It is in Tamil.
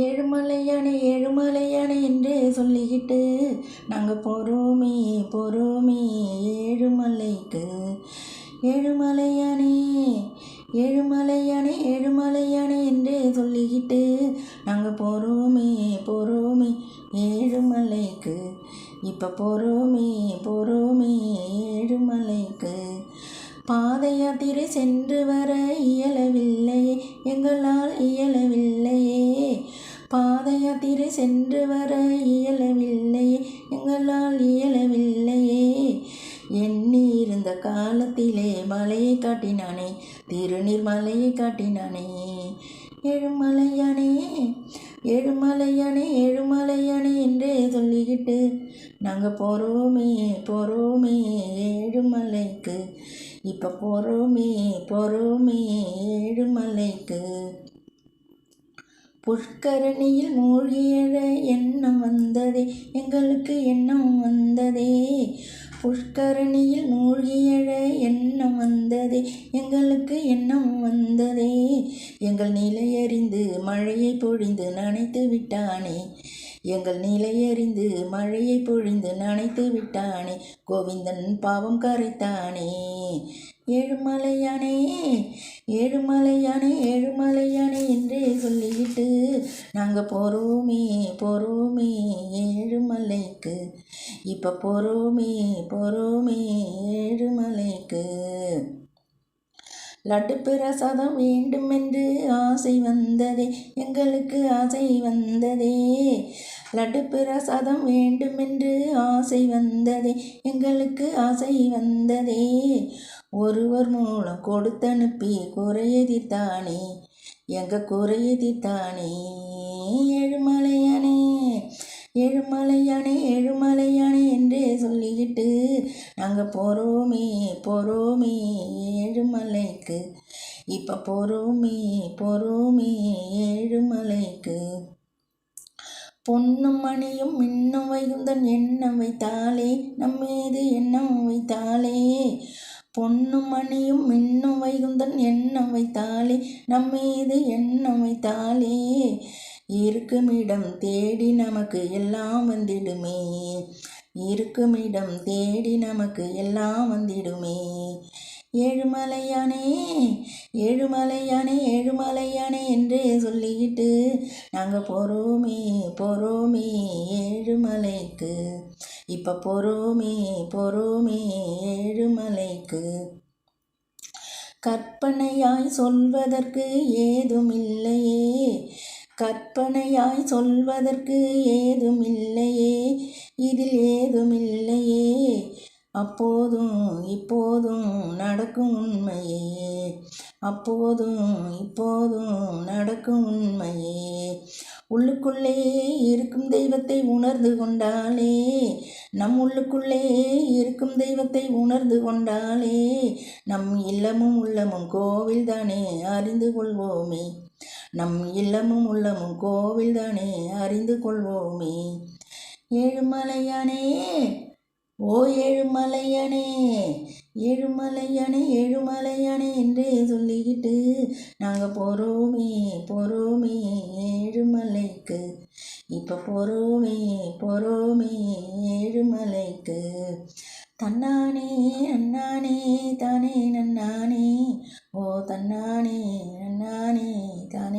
ஏழுமலையானே ஏழுமலையானே என்று சொல்லிக்கிட்டு நாங்கள் பொறுமே பொறுமே ஏழுமலைக்கு ஏழுமலையானே ஏழுமலையானே ஏழுமலையானே என்று சொல்லிக்கிட்டு நாங்கள் பொறுமே பொறுமே ஏழுமலைக்கு இப்போ பொறுமே பொறுமே ஏழுமலைக்கு பாத யாத்திரை சென்று வர இயலவில்லையே எங்களால் இயலவில்லையே பாத யாத்திரை சென்று வர இயலவில்லையே. எங்களால் இயலவில்லையே. எண்ணி இருந்த காலத்திலே மலையை காட்டினானே. திருநீர் மலையை காட்டினானே. ஏழுமலையானே ஏழுமலையானே ஏழுமலையானே என்றே சொல்லிக்கிட்டு நாங்கள் போகிறோமே போகிறோமே ஏழுமலைக்கு. இப்போ போகிறோமே போகிறோமே ஏழுமலைக்கு. புஷ்கரணியில் மூழ்கியழ எண்ணம் வந்ததே எங்களுக்கு எண்ணம் வந்ததே. புஷ்கரணியில் மூழ்கியழ எண்ணம் வந்ததே எங்களுக்கு எண்ணம் வந்ததே. எங்கள் நிலையறிந்து மழையை பொழிந்து நனைத்து விட்டானே. எங்கள் நிலையறிந்து மழையை பொழிந்து நனைத்து விட்டானே. கோவிந்தன் பாவம் கரைத்தானே. ஏழுமலையானே ஏழுமலையானே ஏழுமலையானே என்றே சொல்லிவிட்டு நாங்கள் போகிறோமே போகிறோமே ஏழுமலைக்கு. இப்போ போகிறோமே போகிறோமே ஏழுமலைக்கு. லட்டு பிரசாதம் வேண்டுமென்று ஆசை வந்ததே எங்களுக்கு ஆசை வந்ததே. லட்டு பிரசாதம் வேண்டுமென்று ஆசை வந்ததே எங்களுக்கு ஆசை வந்ததே. ஒருவர் மூலம் கொடுத்தனுப்பி குறையதித்தானே எங்க குறையதித்தானே ஏழுமலையானே ஏழுமலையானே ஏழுமலையானே என்றே சொல்லிக்கிட்டு நாங்கள் போகிறோமே போகிறோமே ஏழுமலைக்கு இப்போ போகிறோமே போகிறோமே ஏழுமலைக்கு பொன்னும் மணியும் இன்னும் வைகுந்தன் எண்ணம் வைத்தாலே நம்மீது எண்ணம் வைத்தாலே பொன்னும் மணியும் மின்னும் வைகுந்தன் எண்ணம் வைத்தாலே நம்மீது எண்ணம் வைத்தாலே இருக்குமிடம் தேடி நமக்கு எல்லாம் வந்திடுமே. இருக்குமிடம் தேடி நமக்கு எல்லாம் வந்திடுமே. ஏழுமலையானே ஏழுமலையானே ஏழுமலையானே என்று சொல்லிக்கிட்டு நாங்கள் போகிறோமே போகிறோமே ஏழுமலைக்கு. இப்போ பொறுமே பொறுமே ஏழுமலைக்கு. கற்பனையாய் சொல்வதற்கு ஏதுமில்லையே. கற்பனையாய் சொல்வதற்கு ஏதுமில்லையே. இதில் ஏதுமில்லையே. அப்போதும் இப்போதும் நடக்கும் உண்மையே. அப்போதும் இப்போதும் நடக்கும் உண்மையே. உள்ளுக்குள்ளே இருக்கும் தெய்வத்தை உணர்ந்து கொண்டாலே நம் உள்ளுக்குள்ளே இருக்கும் தெய்வத்தை உணர்ந்து கொண்டாலே நம் இல்லமும் உள்ளமும் கோவில் தானே அறிந்து கொள்வோமே. நம் இல்லமும் உள்ளமும் கோவில் தானே அறிந்து கொள்வோமே. ஏழுமலையானே ஓ ஏழுமலையானே ஏழுமலையானே ஏழுமலையானே என்றே சொல்லிக்கிட்டு நாங்கள் போகிறோமே போகிறோமே ஏழுமலைக்கு. இப்போ போகிறோமே போகிறோமே ஏழுமலைக்கு. தன்னானே அண்ணானே தானே நன்னானே. ஓ தன்னானே அண்ணானே தானே.